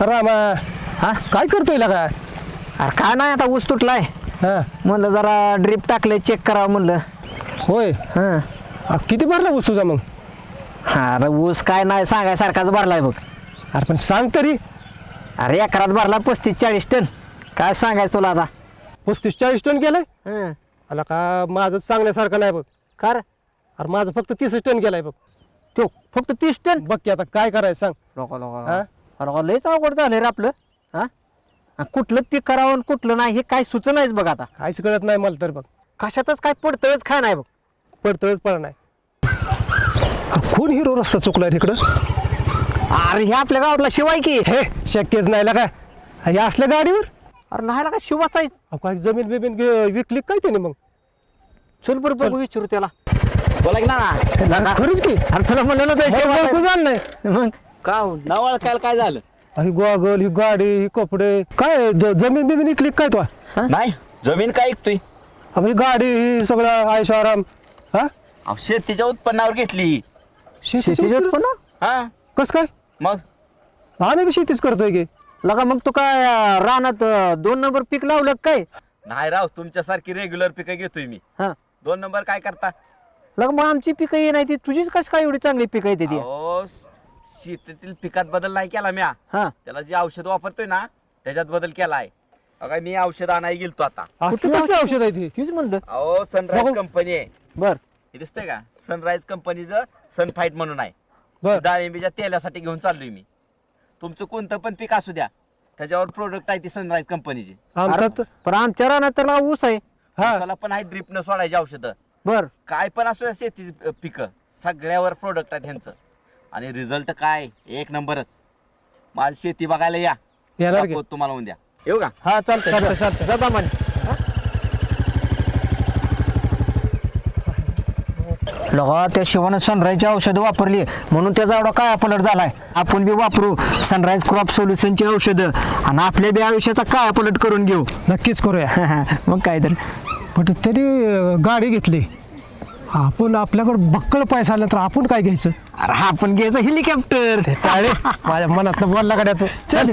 रामा हा काय करतोय का अरे काय नाही आता ऊस तुटलाय. हा. म्हणलं जरा ड्रीप टाकले चेक करावं म्हणलं. होय? हां. किती भरला ऊस तुझा मग? अरे ऊस काय नाही सांगायसारखाच भरलाय बघ. अरे पण सांग तरी. अरे एकरात भरला पस्तीस चाळीस टन. काय सांगायचं तुला आता? पस्तीस चाळीस टन गेलाय हं. आला का माझं सांगण्यासारखं नाही बघ. कर अरे माझं फक्त तीस टन गेलाय बघ. तो फक्त तीस टन? बघ की आता काय करायचं सांग. लोक लोक हा? लोक लयच अवघड झालं रे आपलं. हा? आणि कुठलं पीक करावं आणि कुठलं नाही हे काय सुचनायच बघ आता. काहीच कळत नाही मला तर बघ. कशातच काय पडतळच काय नाही बघ. पडतळच पड नाही. अरे कोण हिरो रस्ता चुकलाय तिकडं? अरे हे आपल्या गावातला शिवाय की. हे शक्यच नाही का? हे असल्या गाडीवर? अरे नाही का शिवाचा आहे. अहो, काय जमीन बिमीन विकली काय त्याने मग? चल बरं बघू विचारू त्याला. बोला की ना खरंच की. अरे तुला म्हणलं ना ते शिवाचा आहे. झालं नाही. मग? का हो? नाव ओळखायला काय झालं? ही गॉगल ही गाडी ही कपडे. काय ज- जमीन बिमीन विकली काय तो? नाही जमीन काय ऐकतोय ही गाडी ही सगळं आयशो आराम. हा? अहो, शेतीच्या उत्पन्नावर घेतली. शेतीचे उत्पन्न? हा. कस काय? मग? आम्ही बी शेतीच करतोय की. लगा मग तू काय अं, रानात अं, दोन नंबर पीक लावलं का काय? नाही राव तुमच्यासारखी रेग्युलर पिकं घेतोय मी. हा. दोन नंबर काय करता? लगा मग आमची पिकं ये नाही ती तुझीच कस काय एवढी चांगली पिकं येते ती? अहो शेतीतील पिकात बदल नाही केला मी हा. हा त्याला जे औषध वापरतोय ना त्याच्यात बदल केलाय. बघा मी औषध आणायला गेलतो आता. कुठली कसली औषध आहे ती? म्हणलं. अहो सनराईज बघू. कंपनी आहे. बर. हे दिसतंय का? सनराईज कंपनीचं सनफाईट म्हणून आहे. बर. डाळिंबीच्या तेलासाठी घेऊन चाललोय मी. तुमचं कोणतं पण पीक असू द्या त्याच्यावर प्रोडक्ट आहे ती सनराईज कंपनीची आमचा पण आमच्या रानात तर ऊस आहे. हा. उसाला पण आहे ड्रिप न सोडायची औषधं. बर. काय पण असू द्या शेतीची पिकं. सगळ्यावर प्रोडक्ट आहे त्यांचं आणि रिझल्ट काय? एक नंबरच. माझी शेती बघायला या. येणार की? दाखवतो तुम्हाला उद्या. येऊ का? हा चालतंय चालतंय चालतंय. जा. लगा त्या शिवानं सनराईजची औषधं वापरली. म्हणून त्याचा एवढा काय पलट झालाय? आपण बी वापरू. सनराईज क्रॉप सोल्युशनची औषधं. आणि आपल्या बी आयुष्याचा काय पलट करून घेऊ? नक्कीच करूया. मग काय तर. पण अं, गाडी घेतली. आपण आपल्याकडे बक्कळ पैसा आला तर आपण काय घ्यायचं? अरे हा आपण घ्यायचं हेलिकॉप्टर माझ्या मनात बोलला गाड्या तू चल.